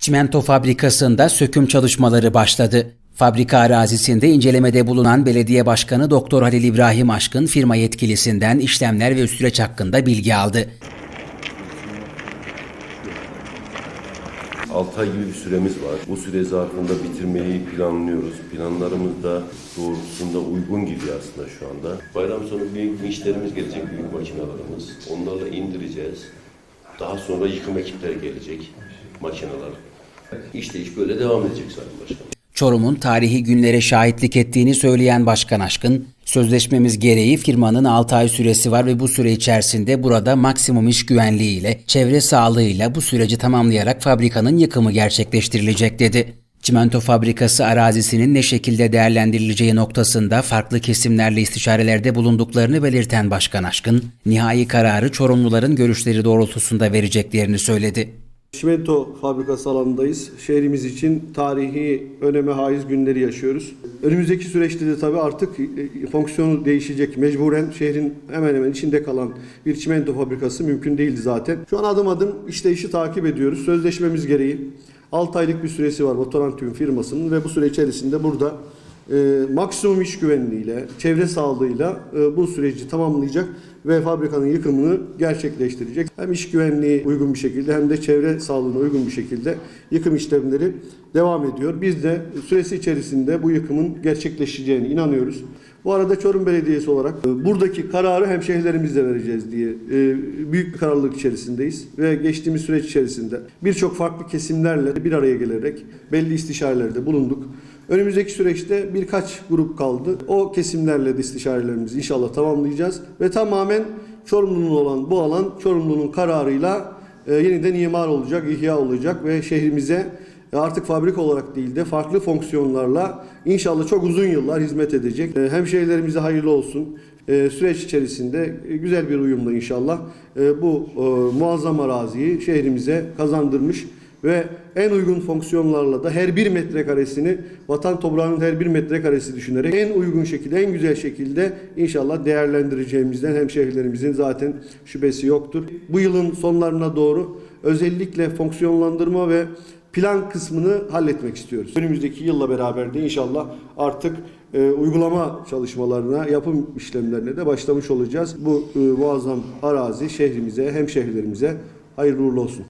Çimento fabrikasında söküm çalışmaları başladı. Fabrika arazisinde incelemede bulunan belediye başkanı Doktor Halil İbrahim Aşkın firma yetkilisinden işlemler ve süreç hakkında bilgi aldı. 6 ay gibi bir süremiz var. Bu süre zarfında bitirmeyi planlıyoruz. Planlarımız da doğrultusunda uygun gidiyor aslında şu anda. Bayram sonu büyük işlerimiz gelecek, büyük makinalarımız. Onlarla indireceğiz. Daha sonra yıkım ekipleri gelecek, makineler. İşte iş böyle devam edecek Sayın Başkanım. Çorum'un tarihi günlere şahitlik ettiğini söyleyen Başkan Aşkın, sözleşmemiz gereği firmanın 6 ay süresi var ve bu süre içerisinde burada maksimum iş güvenliğiyle, çevre sağlığıyla bu süreci tamamlayarak fabrikanın yıkımı gerçekleştirilecek dedi. Çimento fabrikası arazisinin ne şekilde değerlendirileceği noktasında farklı kesimlerle istişarelerde bulunduklarını belirten Başkan Aşkın, nihai kararı Çorumluların görüşleri doğrultusunda vereceklerini söyledi. Çimento fabrikası alanındayız. Şehrimiz için tarihi öneme haiz günleri yaşıyoruz. Önümüzdeki süreçte de tabii artık e, fonksiyonu değişecek. Mecburen şehrin hemen hemen içinde kalan bir çimento fabrikası mümkün değildi zaten. Şu an adım adım işleyişi takip ediyoruz. Sözleşmemiz gereği 6 aylık bir süresi var Votorantium firmasının ve bu süre içerisinde burada e, maksimum iş güvenliğiyle, çevre sağlığıyla e, bu süreci tamamlayacak ve fabrikanın yıkımını gerçekleştirecek. Hem iş güvenliği uygun bir şekilde hem de çevre sağlığına uygun bir şekilde yıkım işlemleri devam ediyor. Biz de süresi içerisinde bu yıkımın gerçekleşeceğine inanıyoruz. Bu arada Çorum Belediyesi olarak e, buradaki kararı hemşehrilerimizle vereceğiz diye e, büyük bir kararlılık içerisindeyiz ve geçtiğimiz süreç içerisinde birçok farklı kesimlerle bir araya gelerek belli istişarelerde bulunduk. Önümüzdeki süreçte birkaç grup kaldı. O kesimlerle de istişarelerimizi inşallah tamamlayacağız ve tamamen Çorumlu'nun olan bu alan Çorumlu'nun kararıyla e, yeniden imar olacak, ihya olacak ve şehrimize artık fabrika olarak değil de farklı fonksiyonlarla inşallah çok uzun yıllar hizmet edecek. E, Hemşehrilerimize hayırlı olsun. E, Süreç içerisinde e, güzel bir uyumla inşallah e, bu e, muazzam araziyi şehrimize kazandırmış ve en uygun fonksiyonlarla da her bir metrekaresini vatan toprağının her bir metrekaresi düşünerek en uygun şekilde, en güzel şekilde inşallah değerlendireceğimizden hemşehrilerimizin zaten şüphesi yoktur. Bu yılın sonlarına doğru özellikle fonksiyonlandırma ve plan kısmını halletmek istiyoruz. Önümüzdeki yılla beraber de inşallah artık e, uygulama çalışmalarına, yapım işlemlerine de başlamış olacağız. Bu e, muazzam arazi şehrimize, hemşehrilerimize hayırlı uğurlu olsun.